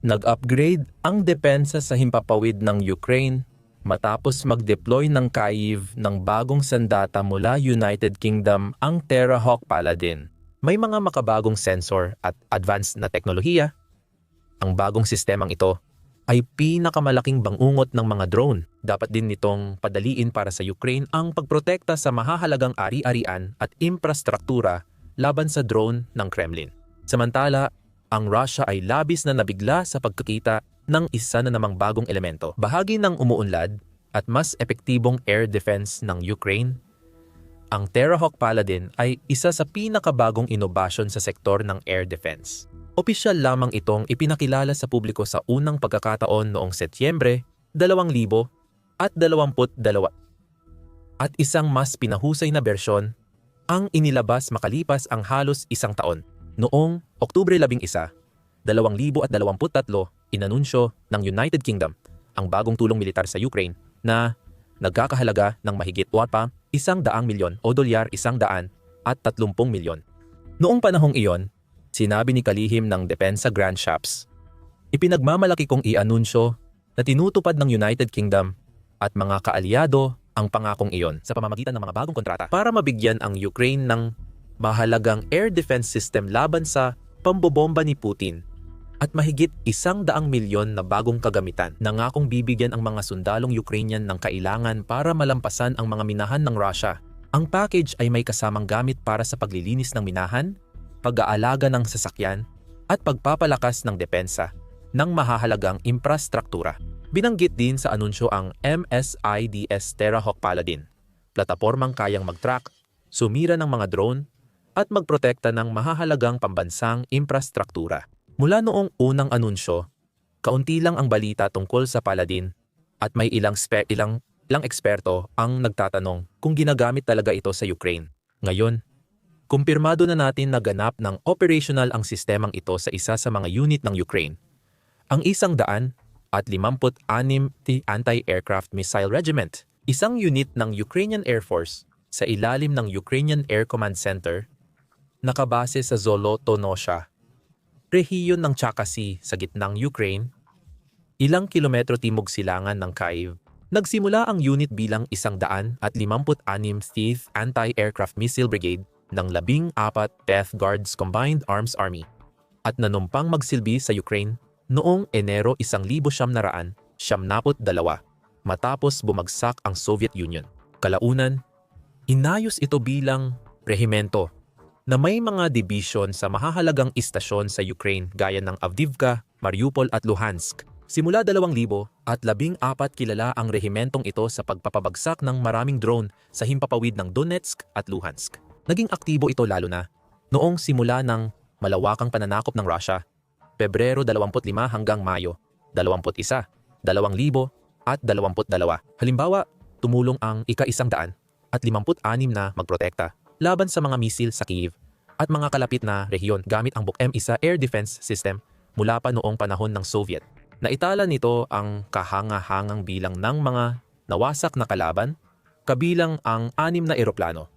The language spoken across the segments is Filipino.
Nag-upgrade ang depensa sa himpapawid ng Ukraine matapos mag-deploy ng Kyiv ng bagong sandata mula United Kingdom ang Terrahawk Paladin. May mga makabagong sensor at advanced na teknolohiya. Ang bagong sistemang ito ay pinakamalaking bangungot ng mga drone. Dapat din nitong padaliin para sa Ukraine ang pagprotekta sa mahahalagang ari-arian at infrastruktura laban sa drone ng Kremlin. Samantala, ang Russia ay labis na nabigla sa pagkakita ng isa na namang bagong elemento. Bahagi ng umuunlad at mas epektibong air defense ng Ukraine, ang Terrahawk Paladin ay isa sa pinakabagong inobasyon sa sektor ng air defense. Opisyal lamang itong ipinakilala sa publiko sa unang pagkakataon noong Setyembre 2022 at isang mas pinahusay na bersyon ang inilabas makalipas ang halos isang taon. Noong Oktubre 11, 2023, inanunsyo ng United Kingdom ang bagong tulong militar sa Ukraine na nagkakahalaga ng mahigit pa isang daang milyon o dolyar isang daan at tatlumpong milyon. Noong panahong iyon, sinabi ni kalihim ng Depensa Grand Shops, ipinagmamalaki kong i-anunsyo na tinutupad ng United Kingdom at mga kaalyado ang pangakong iyon sa pamamagitan ng mga bagong kontrata para mabigyan ang Ukraine ng mahalagang air defense system laban sa pambobomba ni Putin at mahigit isang daang milyon na bagong kagamitan. Nangakong bibigyan ang mga sundalong Ukrainian ng kailangan para malampasan ang mga minahan ng Russia. Ang package ay may kasamang gamit para sa paglilinis ng minahan, pag-aalaga ng sasakyan, at pagpapalakas ng depensa ng mahahalagang infrastruktura. Binanggit din sa anunsyo ang MSIDS Terrahawk Paladin, platapormang kayang mag-track, sumira ng mga drone, at magprotekta ng mahahalagang pambansang infrastruktura. Mula noong unang anunsyo, kaunti lang ang balita tungkol sa Paladin at may ilang, spe- ilang, ilang eksperto ang nagtatanong kung ginagamit talaga ito sa Ukraine. Ngayon, kumpirmado na natin na ganap ng operational ang sistemang ito sa isa sa mga unit ng Ukraine. Ang isang daan at 56 Anti-Aircraft Missile Regiment, isang unit ng Ukrainian Air Force sa ilalim ng Ukrainian Air Command Center, nakabase sa Zolotonosha, rehiyon ng Chakasi sa gitnang Ukraine, ilang kilometro timog silangan ng Kyiv. Nagsimula ang unit bilang isang daan at 56 th Anti-Aircraft Missile Brigade ng 14 Death Guards Combined Arms Army at nanumpang magsilbi sa Ukraine noong Enero 1972 matapos bumagsak ang Soviet Union. Kalaunan, inayos ito bilang rehimento na may mga division sa mahahalagang istasyon sa Ukraine gaya ng Avdivka, Mariupol at Luhansk. Simula 2000 at labing apat kilala ang rehimentong ito sa pagpapabagsak ng maraming drone sa himpapawid ng Donetsk at Luhansk. Naging aktibo ito lalo na noong simula ng malawakang pananakop ng Russia Pebrero 25 hanggang Mayo 21, 2000 at 22. Halimbawa, tumulong ang ika-isang daan at 56 na magprotekta laban sa mga misil sa Kyiv at mga kalapit na rehiyon gamit ang BUK-M1 Air Defense System mula pa noong panahon ng Soviet. Naitala nito ang kahanga-hangang bilang ng mga nawasak na kalaban, kabilang ang anim na eroplano,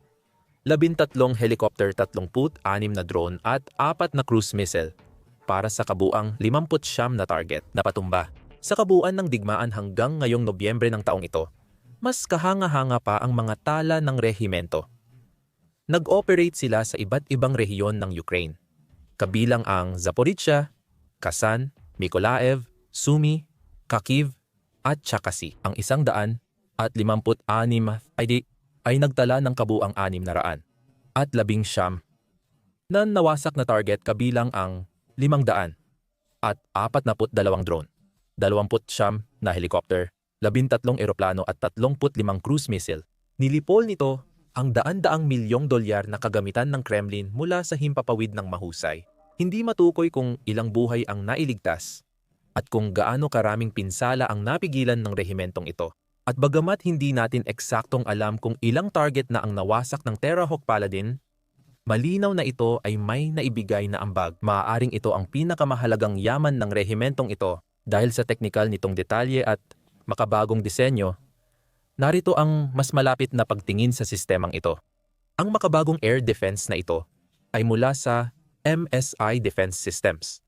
labintatlong helicopter 36 na drone at apat na cruise missile para sa kabuang 50 na target na patumba. Sa kabuuan ng digmaan hanggang ngayong Nobyembre ng taong ito, mas kahanga-hanga pa ang mga tala ng rehimento. Nag-operate sila sa iba't ibang rehiyon ng Ukraine, kabilang ang Zaporizhia, Kasan, Mykolaiv, Sumy, Kharkiv, at Chakasi. Ang isang daan at 56 ay, di, ay nagtala ng kabuang anim na raan at labing siyam na nawasak na target kabilang ang 500 at 42 drone, 20 na helicopter, 13 eroplano at 35 cruise missile. Nilipol nito ang daan-daang milyong dolyar na kagamitan ng Kremlin mula sa himpapawid ng mahusay. Hindi matukoy kung ilang buhay ang nailigtas at kung gaano karaming pinsala ang napigilan ng rehimentong ito. At bagamat hindi natin eksaktong alam kung ilang target na ang nawasak ng Terrahawk Paladin, Malinaw na ito ay may naibigay na ambag. Maaaring ito ang pinakamahalagang yaman ng rehimentong ito dahil sa teknikal nitong detalye at makabagong disenyo. Narito ang mas malapit na pagtingin sa sistemang ito. Ang makabagong air defense na ito ay mula sa MSI Defense Systems.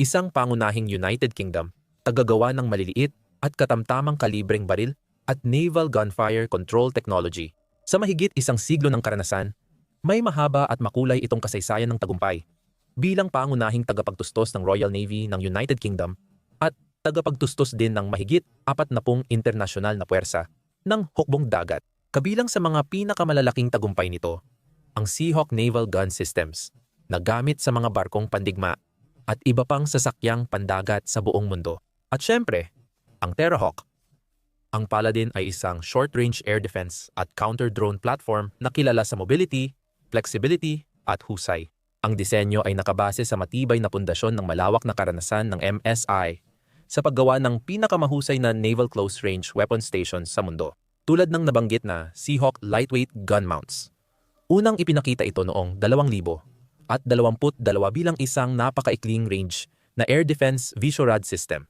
isang pangunahing United Kingdom, tagagawa ng maliliit at katamtamang kalibreng baril at naval gunfire control technology. Sa mahigit isang siglo ng karanasan, may mahaba at makulay itong kasaysayan ng tagumpay bilang pangunahing tagapagtustos ng Royal Navy ng United Kingdom at tagapagtustos din ng mahigit 40 internasyonal na puwersa ng hukbong dagat. Kabilang sa mga pinakamalalaking tagumpay nito, ang Seahawk Naval Gun Systems na gamit sa mga barkong pandigma at iba pang sasakyang pandagat sa buong mundo. At syempre, ang Terrahawk. Ang Paladin ay isang short-range air defense at counter-drone platform na kilala sa mobility, flexibility, at husay. Ang disenyo ay nakabase sa matibay na pundasyon ng malawak na karanasan ng MSI sa paggawa ng pinakamahusay na naval close-range weapon stations sa mundo, tulad ng nabanggit na Seahawk lightweight gun mounts. Unang ipinakita ito noong 2000 at 22 bilang isang napakaikling range na air defense Visorad system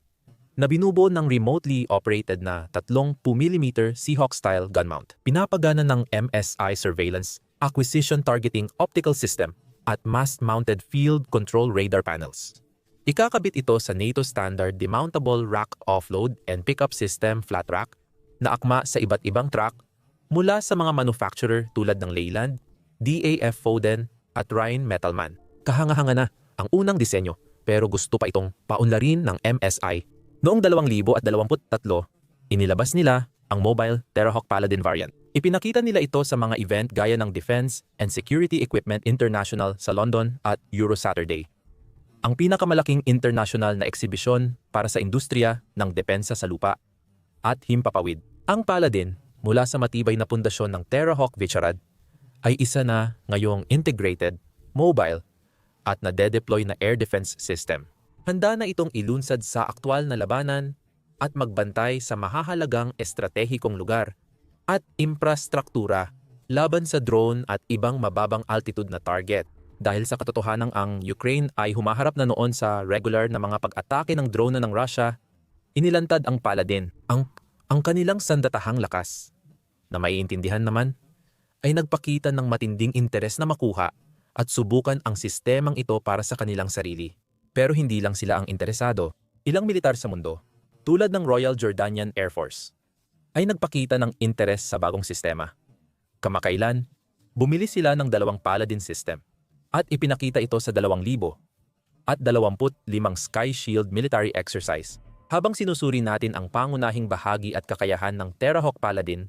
na binubuo ng remotely operated na 30mm Seahawk-style gun mount. Pinapagana ng MSI Surveillance Acquisition Targeting Optical System at mast-mounted field control radar panels. Ikakabit ito sa NATO standard demountable rack offload and pickup system flat rack na akma sa iba't ibang truck mula sa mga manufacturer tulad ng Leyland, DAF Foden at Ryan Metalman. Kahanga-hanga na ang unang disenyo pero gusto pa itong paunlarin ng MSI Noong 2023, inilabas nila ang Mobile Terrahawk Paladin variant. Ipinakita nila ito sa mga event gaya ng Defense and Security Equipment International sa London at Euro Saturday. Ang pinakamalaking international na eksibisyon para sa industriya ng depensa sa lupa at himpapawid. Ang Paladin, mula sa matibay na pundasyon ng Terrahawk Vicharad, ay isa na ngayong integrated, mobile, at na-deploy na air defense system handa na itong ilunsad sa aktwal na labanan at magbantay sa mahahalagang estratehikong lugar at infrastruktura laban sa drone at ibang mababang altitude na target. Dahil sa katotohanan ang Ukraine ay humaharap na noon sa regular na mga pag-atake ng drone ng Russia, inilantad ang Paladin, ang, ang kanilang sandatahang lakas. Na maiintindihan naman, ay nagpakita ng matinding interes na makuha at subukan ang sistemang ito para sa kanilang sarili. Pero hindi lang sila ang interesado. Ilang militar sa mundo, tulad ng Royal Jordanian Air Force, ay nagpakita ng interes sa bagong sistema. Kamakailan, bumili sila ng dalawang Paladin system at ipinakita ito sa 2,000 at 25 Sky Shield military exercise. Habang sinusuri natin ang pangunahing bahagi at kakayahan ng Terrahawk Paladin,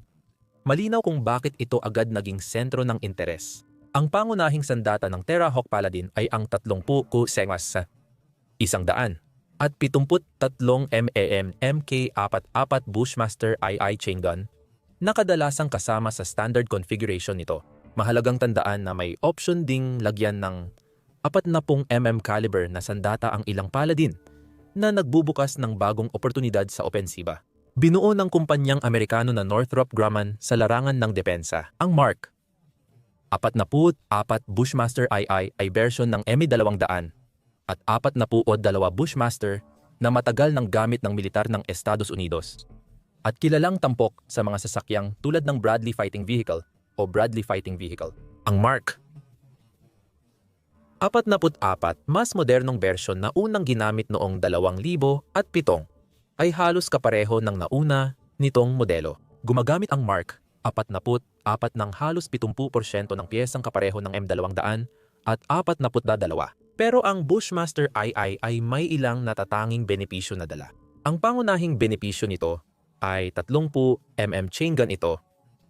malinaw kung bakit ito agad naging sentro ng interes. Ang pangunahing sandata ng Terrahawk Paladin ay ang 30 ku Sengas isang daan at 73 MAM MK44 Bushmaster II chain gun na kadalasang kasama sa standard configuration nito. Mahalagang tandaan na may option ding lagyan ng 40 mm caliber na sandata ang ilang paladin na nagbubukas ng bagong oportunidad sa opensiba. Binuo ng kumpanyang Amerikano na Northrop Grumman sa larangan ng depensa, ang Mark. 44 Bushmaster II ay version ng M200 at apat na po o dalawa Bushmaster na matagal ng gamit ng militar ng Estados Unidos at kilalang tampok sa mga sasakyang tulad ng Bradley Fighting Vehicle o Bradley Fighting Vehicle, ang Mark. 44, mas modernong version na unang ginamit noong 2007 ay halos kapareho ng nauna nitong modelo. Gumagamit ang Mark 44 ng halos 70% ng piyesang kapareho ng M200 at 42 pero ang Bushmaster II ay may ilang natatanging benepisyo na dala. Ang pangunahing benepisyo nito ay 30 mm chain gun ito,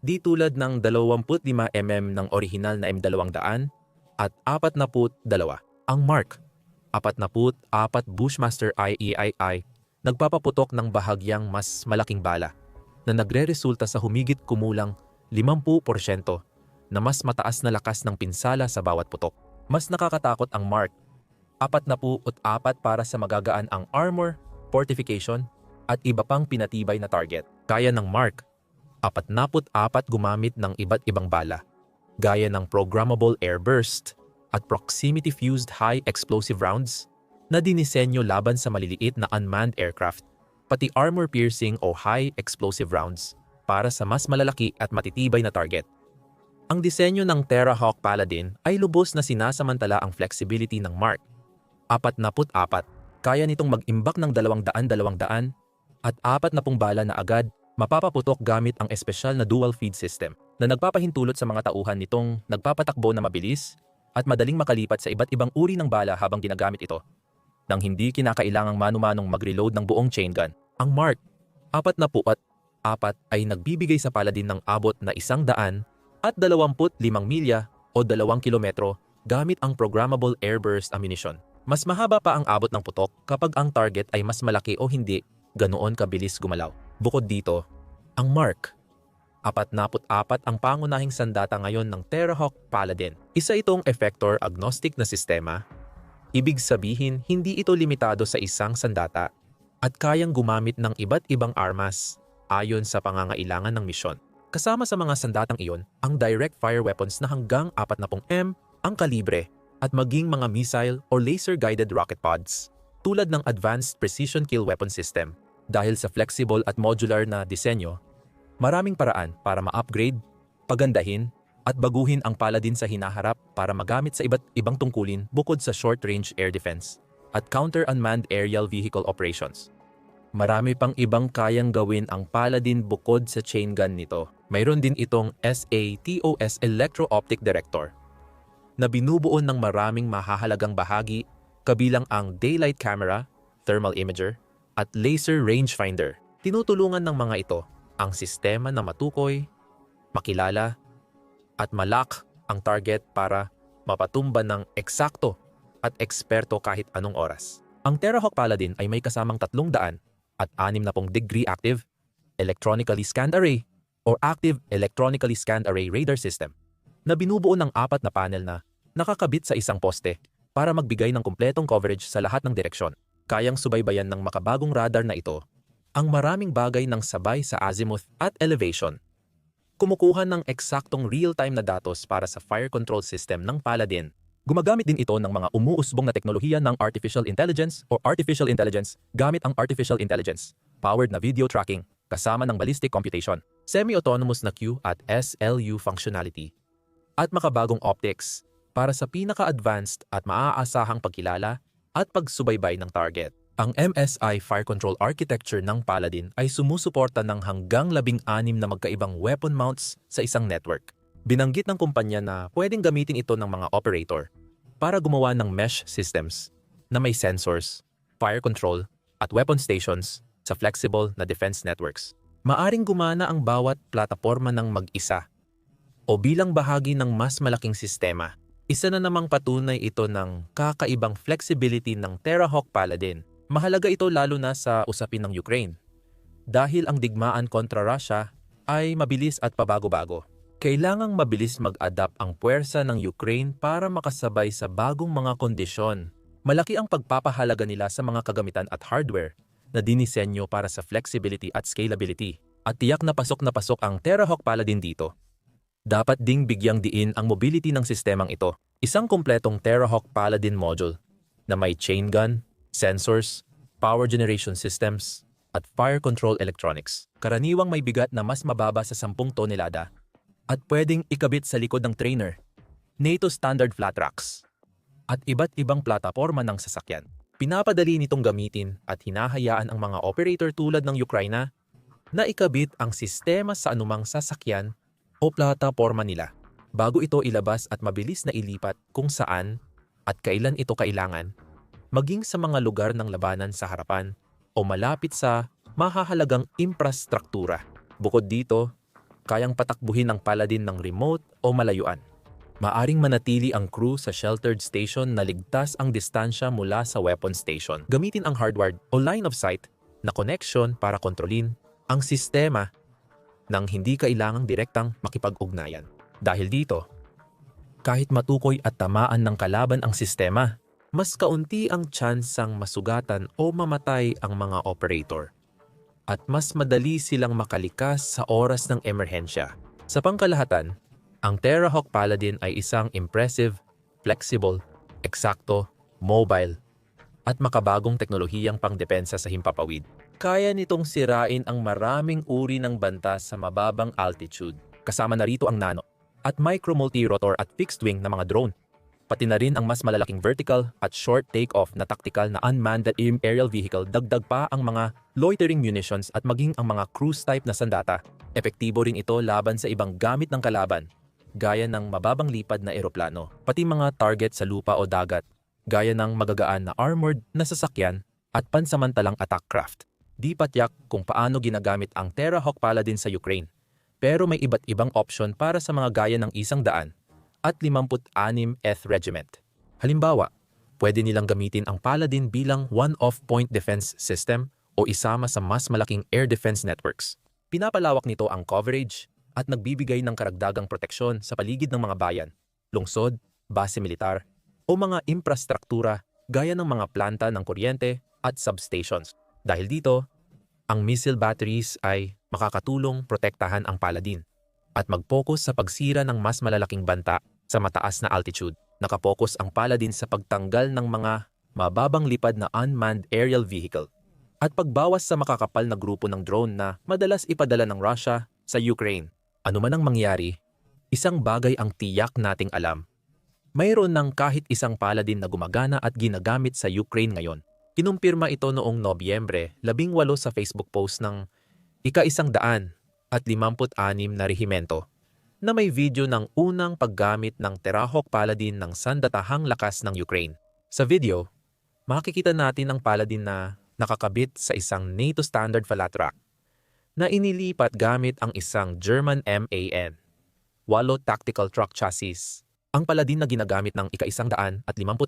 di tulad ng 25 mm ng orihinal na M200 at 42 ang Mark. 44 Bushmaster IEII nagpapaputok ng bahagyang mas malaking bala na nagre-resulta sa humigit kumulang 50% na mas mataas na lakas ng pinsala sa bawat putok. Mas nakakatakot ang Mark. Apat na po at apat para sa magagaan ang armor, fortification, at iba pang pinatibay na target. Kaya ng Mark, apat na po apat gumamit ng iba't ibang bala, gaya ng programmable air burst at proximity-fused high explosive rounds na dinisenyo laban sa maliliit na unmanned aircraft, pati armor-piercing o high explosive rounds para sa mas malalaki at matitibay na target. Ang disenyo ng Terrahawk Paladin ay lubos na sinasamantala ang flexibility ng Mark. 44 Kaya nitong mag-imbak ng 200-200 at apat na pong bala na agad mapapaputok gamit ang espesyal na dual feed system na nagpapahintulot sa mga tauhan nitong nagpapatakbo na mabilis at madaling makalipat sa iba't ibang uri ng bala habang ginagamit ito nang hindi kinakailangang manu-manong mag-reload ng buong chain gun. Ang Mark, apat na po at apat ay nagbibigay sa paladin ng abot na isang daan at 25 milya o 2 kilometro gamit ang programmable airburst ammunition. Mas mahaba pa ang abot ng putok kapag ang target ay mas malaki o hindi ganoon kabilis gumalaw. Bukod dito, ang Mark, 44 ang pangunahing sandata ngayon ng Terrahawk Paladin. Isa itong effector agnostic na sistema. Ibig sabihin, hindi ito limitado sa isang sandata at kayang gumamit ng iba't ibang armas ayon sa pangangailangan ng misyon. Kasama sa mga sandatang iyon, ang direct fire weapons na hanggang 40M ang kalibre at maging mga missile or laser-guided rocket pods tulad ng Advanced Precision Kill Weapon System. Dahil sa flexible at modular na disenyo, maraming paraan para ma-upgrade, pagandahin, at baguhin ang paladin sa hinaharap para magamit sa iba't ibang tungkulin bukod sa short-range air defense at counter-unmanned aerial vehicle operations. Marami pang ibang kayang gawin ang paladin bukod sa chain gun nito. Mayroon din itong SATOS Electro-Optic Director na binubuo ng maraming mahahalagang bahagi kabilang ang daylight camera, thermal imager, at laser rangefinder. Tinutulungan ng mga ito ang sistema na matukoy, makilala, at malak ang target para mapatumba ng eksakto at eksperto kahit anong oras. Ang Terrahawk Paladin ay may kasamang 300 at 60 degree active, electronically scanned array, or active electronically scanned array radar system na binubuo ng apat na panel na nakakabit sa isang poste para magbigay ng kumpletong coverage sa lahat ng direksyon. Kayang subaybayan ng makabagong radar na ito ang maraming bagay ng sabay sa azimuth at elevation. Kumukuha ng eksaktong real-time na datos para sa fire control system ng Paladin. Gumagamit din ito ng mga umuusbong na teknolohiya ng artificial intelligence o artificial intelligence gamit ang artificial intelligence, powered na video tracking, kasama ng ballistic computation, semi-autonomous na Q at SLU functionality, at makabagong optics para sa pinaka-advanced at maaasahang pagkilala at pagsubaybay ng target. Ang MSI Fire Control Architecture ng Paladin ay sumusuporta ng hanggang labing-anim na magkaibang weapon mounts sa isang network. Binanggit ng kumpanya na pwedeng gamitin ito ng mga operator para gumawa ng mesh systems na may sensors, fire control, at weapon stations sa flexible na defense networks. Maaring gumana ang bawat plataporma ng mag-isa o bilang bahagi ng mas malaking sistema isa na namang patunay ito ng kakaibang flexibility ng Terrahawk Paladin. Mahalaga ito lalo na sa usapin ng Ukraine. Dahil ang digmaan kontra Russia ay mabilis at pabago-bago. Kailangang mabilis mag-adapt ang puwersa ng Ukraine para makasabay sa bagong mga kondisyon. Malaki ang pagpapahalaga nila sa mga kagamitan at hardware na dinisenyo para sa flexibility at scalability. At tiyak na pasok na pasok ang Terrahawk Paladin dito. Dapat ding bigyang diin ang mobility ng sistemang ito. Isang kumpletong Terrahawk Paladin module na may chain gun, sensors, power generation systems, at fire control electronics. Karaniwang may bigat na mas mababa sa 10 tonelada at pwedeng ikabit sa likod ng trainer, NATO standard flat racks, at iba't ibang plataforma ng sasakyan. Pinapadali nitong gamitin at hinahayaan ang mga operator tulad ng Ukraina na ikabit ang sistema sa anumang sasakyan o plataporma nila bago ito ilabas at mabilis na ilipat kung saan at kailan ito kailangan, maging sa mga lugar ng labanan sa harapan o malapit sa mahahalagang infrastruktura. Bukod dito, kayang patakbuhin ng paladin ng remote o malayuan. Maaring manatili ang crew sa sheltered station na ligtas ang distansya mula sa weapon station. Gamitin ang hardwired o line of sight na connection para kontrolin ang sistema nang hindi kailangang direktang makipag-ugnayan. Dahil dito, kahit matukoy at tamaan ng kalaban ang sistema, mas kaunti ang tsansang masugatan o mamatay ang mga operator. At mas madali silang makalikas sa oras ng emerhensya. Sa pangkalahatan, ang Terrahawk Paladin ay isang impressive, flexible, eksakto, mobile, at makabagong teknolohiyang pangdepensa sa himpapawid kaya nitong sirain ang maraming uri ng banta sa mababang altitude. Kasama na rito ang nano at micro multi-rotor at fixed wing na mga drone pati na rin ang mas malalaking vertical at short take-off na tactical na unmanned aerial vehicle dagdag pa ang mga loitering munitions at maging ang mga cruise type na sandata. Epektibo rin ito laban sa ibang gamit ng kalaban, gaya ng mababang lipad na eroplano, pati mga target sa lupa o dagat, gaya ng magagaan na armored na sasakyan at pansamantalang attack craft. Di patyak kung paano ginagamit ang Terrahawk Paladin sa Ukraine, pero may iba't ibang option para sa mga gaya ng isang daan at 56th Regiment. Halimbawa, pwede nilang gamitin ang Paladin bilang one-off point defense system o isama sa mas malaking air defense networks. Pinapalawak nito ang coverage at nagbibigay ng karagdagang proteksyon sa paligid ng mga bayan, lungsod, base militar, o mga infrastruktura gaya ng mga planta ng kuryente at substations. Dahil dito, ang missile batteries ay makakatulong protektahan ang Paladin at mag-focus sa pagsira ng mas malalaking banta sa mataas na altitude. Nakapokus ang Paladin sa pagtanggal ng mga mababang lipad na unmanned aerial vehicle at pagbawas sa makakapal na grupo ng drone na madalas ipadala ng Russia sa Ukraine. Ano man ang mangyari, isang bagay ang tiyak nating alam. Mayroon ng kahit isang paladin na gumagana at ginagamit sa Ukraine ngayon. Kinumpirma ito noong Nobyembre 18 sa Facebook post ng ika-isang daan at 56 na rehimento na may video ng unang paggamit ng Terahawk Paladin ng sandatahang lakas ng Ukraine. Sa video, makikita natin ang Paladin na nakakabit sa isang NATO standard flat na inilipat gamit ang isang German MAN, Walo Tactical Truck Chassis. Ang Paladin na ginagamit ng ika-isang daan at 56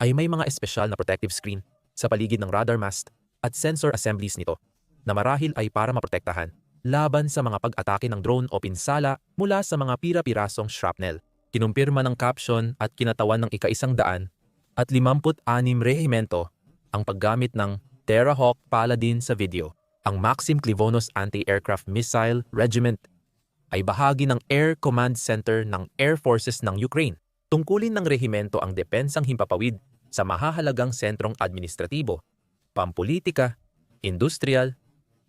ay may mga espesyal na protective screen sa paligid ng radar mast at sensor assemblies nito na marahil ay para maprotektahan laban sa mga pag-atake ng drone o pinsala mula sa mga pira-pirasong shrapnel. Kinumpirma ng caption at kinatawan ng ika-isang daan at 56 rehimento ang paggamit ng Terrahawk Paladin sa video. Ang Maxim Clivonos Anti-Aircraft Missile Regiment ay bahagi ng Air Command Center ng Air Forces ng Ukraine. Tungkulin ng rehimento ang depensang himpapawid sa mahahalagang sentrong administratibo, pampolitika, industrial,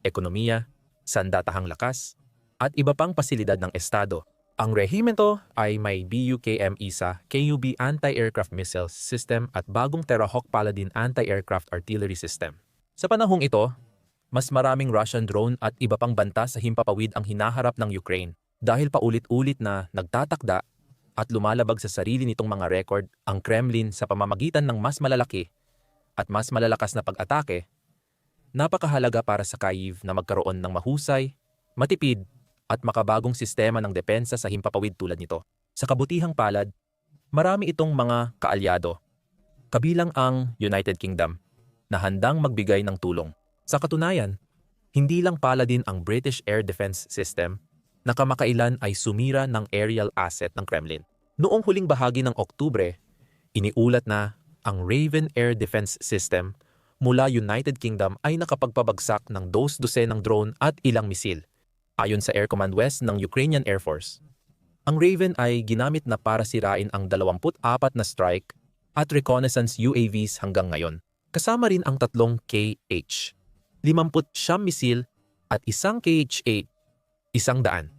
ekonomiya, sandatahang lakas, at iba pang pasilidad ng Estado. Ang rehimento ay may BUKM-ISA, KUB Anti-Aircraft Missile System at bagong Terrahawk Paladin Anti-Aircraft Artillery System. Sa panahong ito, mas maraming Russian drone at iba pang banta sa himpapawid ang hinaharap ng Ukraine dahil paulit-ulit na nagtatakda at lumalabag sa sarili nitong mga record ang Kremlin sa pamamagitan ng mas malalaki at mas malalakas na pag-atake napakahalaga para sa Kyiv na magkaroon ng mahusay, matipid, at makabagong sistema ng depensa sa himpapawid tulad nito. Sa kabutihang palad, marami itong mga kaalyado, kabilang ang United Kingdom, na handang magbigay ng tulong. Sa katunayan, hindi lang paladin ang British Air Defense System na kamakailan ay sumira ng aerial asset ng Kremlin. Noong huling bahagi ng Oktubre, iniulat na ang Raven Air Defense System mula United Kingdom ay nakapagpabagsak ng dos-dose ng drone at ilang misil, ayon sa Air Command West ng Ukrainian Air Force. Ang Raven ay ginamit na para sirain ang 24 na strike at reconnaissance UAVs hanggang ngayon. Kasama rin ang tatlong KH, 50 misil at isang KH-8, isang daan,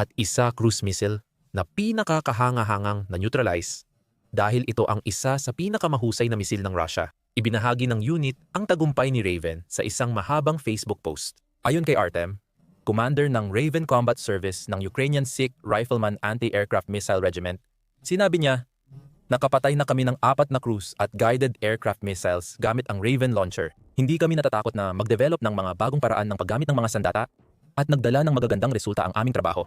at isa cruise missile na pinakakahanga-hangang na neutralize dahil ito ang isa sa pinakamahusay na misil ng Russia. Ibinahagi ng unit ang tagumpay ni Raven sa isang mahabang Facebook post. Ayon kay Artem, commander ng Raven Combat Service ng Ukrainian Sikh Rifleman Anti-Aircraft Missile Regiment, sinabi niya, Nakapatay na kami ng apat na cruise at guided aircraft missiles gamit ang Raven launcher. Hindi kami natatakot na mag-develop ng mga bagong paraan ng paggamit ng mga sandata at nagdala ng magagandang resulta ang aming trabaho.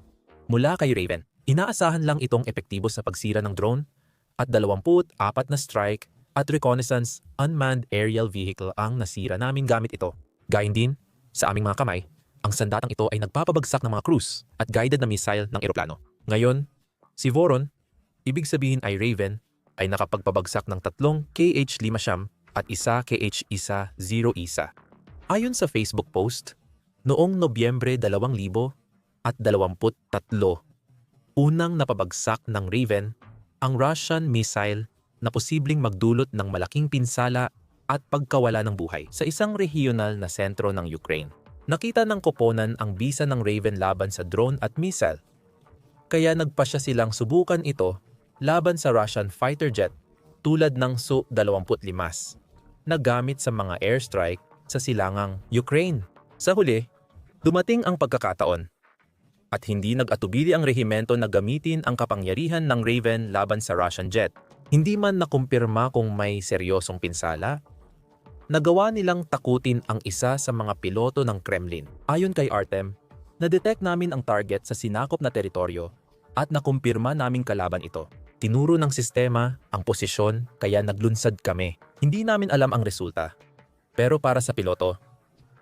Mula kay Raven, inaasahan lang itong epektibo sa pagsira ng drone at 24 na strike at reconnaissance unmanned aerial vehicle ang nasira namin gamit ito. Gayun din, sa aming mga kamay, ang sandatang ito ay nagpapabagsak ng mga cruise at guided na missile ng eroplano. Ngayon, si Voron, ibig sabihin ay Raven, ay nakapagpabagsak ng tatlong KH-5 at isa KH-1 0 isa. Ayon sa Facebook post, noong Nobyembre 2000 at 23, unang napabagsak ng Raven ang Russian missile na posibleng magdulot ng malaking pinsala at pagkawala ng buhay sa isang regional na sentro ng Ukraine. Nakita ng koponan ang bisa ng Raven laban sa drone at missile. Kaya nagpasya silang subukan ito laban sa Russian fighter jet tulad ng Su-25 na gamit sa mga airstrike sa silangang Ukraine. Sa huli, dumating ang pagkakataon at hindi nag-atubili ang rehimento na gamitin ang kapangyarihan ng Raven laban sa Russian jet. Hindi man nakumpirma kung may seryosong pinsala, nagawa nilang takutin ang isa sa mga piloto ng Kremlin. Ayon kay Artem, na-detect namin ang target sa sinakop na teritoryo at nakumpirma naming kalaban ito. Tinuro ng sistema ang posisyon kaya naglunsad kami. Hindi namin alam ang resulta. Pero para sa piloto,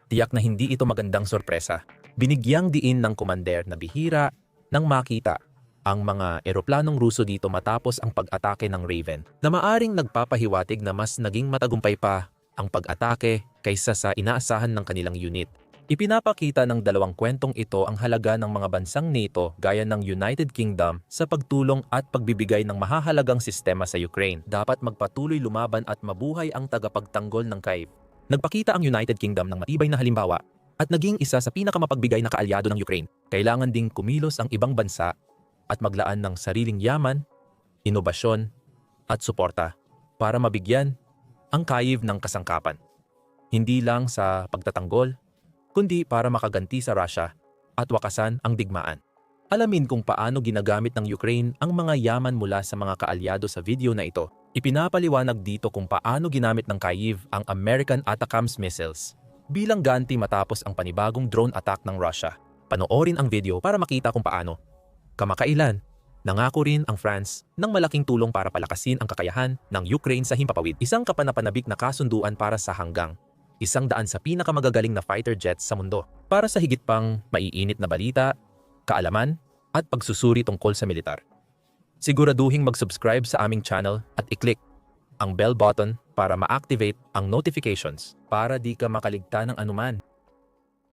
tiyak na hindi ito magandang sorpresa. Binigyang diin ng komander na bihira nang makita ang mga eroplanong Ruso dito matapos ang pag-atake ng Raven na maaring nagpapahiwatig na mas naging matagumpay pa ang pag-atake kaysa sa inaasahan ng kanilang unit. Ipinapakita ng dalawang kwentong ito ang halaga ng mga bansang NATO gaya ng United Kingdom sa pagtulong at pagbibigay ng mahahalagang sistema sa Ukraine. Dapat magpatuloy lumaban at mabuhay ang tagapagtanggol ng Kyiv. Nagpakita ang United Kingdom ng matibay na halimbawa at naging isa sa pinakamapagbigay na kaalyado ng Ukraine. Kailangan ding kumilos ang ibang bansa at maglaan ng sariling yaman, inobasyon at suporta para mabigyan ang Kyiv ng kasangkapan. Hindi lang sa pagtatanggol, kundi para makaganti sa Russia at wakasan ang digmaan. Alamin kung paano ginagamit ng Ukraine ang mga yaman mula sa mga kaalyado sa video na ito. Ipinapaliwanag dito kung paano ginamit ng Kyiv ang American Atacams missiles bilang ganti matapos ang panibagong drone attack ng Russia. Panoorin ang video para makita kung paano. Kamakailan, nangako rin ang France ng malaking tulong para palakasin ang kakayahan ng Ukraine sa himpapawid. Isang kapanapanabik na kasunduan para sa hanggang isang daan sa pinakamagagaling na fighter jets sa mundo para sa higit pang maiinit na balita, kaalaman, at pagsusuri tungkol sa militar. Siguraduhing mag-subscribe sa aming channel at i-click ang bell button para ma-activate ang notifications para di ka makaligta ng anuman.